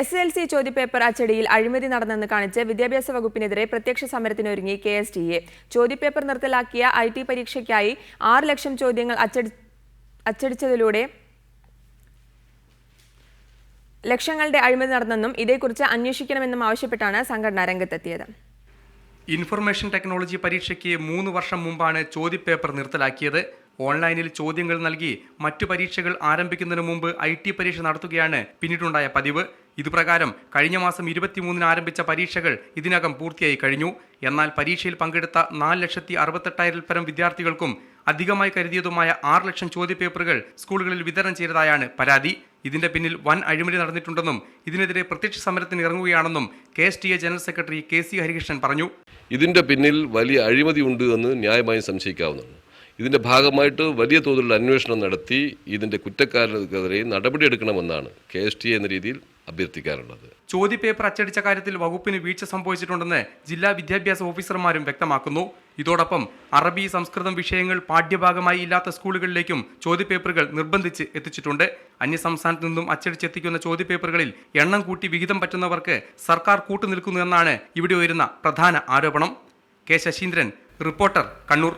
S L C ചോദ്യപേപ്പർ അച്ചടിയിൽ അഴിമതി നടന്നെന്ന് കാണിച്ച് വിദ്യാഭ്യാസ വകുപ്പിനെതിരെ പ്രത്യക്ഷ സമരത്തിനൊരുങ്ങി കെ എസ് ടി എ. ചോദ്യപേപ്പർ നിർത്തലാക്കിയ ഐ ടി പരീക്ഷയ്ക്കായി ആറ് ലക്ഷം ചോദ്യങ്ങൾ അച്ചടി അച്ചടിച്ചതിലൂടെ ലക്ഷങ്ങളുടെ അഴിമതി നടന്നെന്നും ഇതേക്കുറിച്ച് അന്വേഷിക്കണമെന്നും ആവശ്യപ്പെട്ടാണ് സംഘടന രംഗത്തെത്തിയത്. ഇൻഫർമേഷൻ ടെക്നോളജി പരീക്ഷയ്ക്ക് മൂന്ന് വർഷം മുമ്പാണ് ചോദ്യപേപ്പർ നിർത്തലാക്കിയത്. ഓൺലൈനിൽ ചോദ്യങ്ങൾ നൽകി മറ്റു പരീക്ഷകൾ ആരംഭിക്കുന്നതിന് മുമ്പ് ഐ ടി പരീക്ഷ നടത്തുകയാണ് പിന്നീടുണ്ടായ പതിവ്. ഇതുപ്രകാരം കഴിഞ്ഞ മാസം ഇരുപത്തിമൂന്നിന് ആരംഭിച്ച പരീക്ഷകൾ ഇതിനകം പൂർത്തിയായി കഴിഞ്ഞു. എന്നാൽ പരീക്ഷയിൽ പങ്കെടുത്ത നാല് ലക്ഷത്തി അറുപത്തെട്ടായിരം പരം വിദ്യാർത്ഥികൾക്കും അധികമായി കരുതിയതുമായ ആറ് ലക്ഷം ചോദ്യപേപ്പറുകൾ സ്കൂളുകളിൽ വിതരണം ചെയ്തതായാണ് പരാതി. ഇതിന്റെ പിന്നിൽ വൻ അഴിമതി നടന്നിട്ടുണ്ടെന്നും ഇതിനെതിരെ പ്രത്യക്ഷ സമരത്തിന് ഇറങ്ങുകയാണെന്നും K S T A general secretary K C Harikrishnan പറഞ്ഞു. ഇതിന്റെ പിന്നിൽ വലിയ അഴിമതി ഉണ്ട് എന്ന് ന്യായമായും സംശയിക്കാവുന്നതാണ്. ഇതിന്റെ ഭാഗമായിട്ട് വലിയ തോതിലുള്ള അന്വേഷണം നടത്തി ഇതിന്റെ കുറ്റക്കാരനെതിരെ നടപടിയെടുക്കണമെന്നാണ് കെ എസ് ടി എന്ന രീതിയിൽ അഭ്യർത്ഥിക്കാറുള്ളത്. ചോദ്യപേപ്പർ അച്ചടിച്ച കാര്യത്തിൽ വകുപ്പിന് വീഴ്ച സംഭവിച്ചിട്ടുണ്ടെന്ന് ജില്ലാ വിദ്യാഭ്യാസ ഓഫീസർമാരും വ്യക്തമാക്കുന്നു. ഇതോടൊപ്പം അറബി സംസ്കൃതം വിഷയങ്ങൾ പാഠ്യഭാഗമായി ഇല്ലാത്ത സ്കൂളുകളിലേക്കും ചോദ്യപേപ്പറുകൾ നിർബന്ധിച്ച് എത്തിച്ചിട്ടുണ്ട്. അന്യസംസ്ഥാനത്ത് നിന്നും അച്ചടിച്ചെത്തിക്കുന്ന ചോദ്യപേപ്പറുകളിൽ എണ്ണം കൂട്ടി വിഹിതം പറ്റുന്നവർക്ക് സർക്കാർ കൂട്ടുനിൽക്കുന്നു എന്നാണ് ഇവിടെ ഉയരുന്ന പ്രധാന ആരോപണം. K Saseendran reporter Kannur.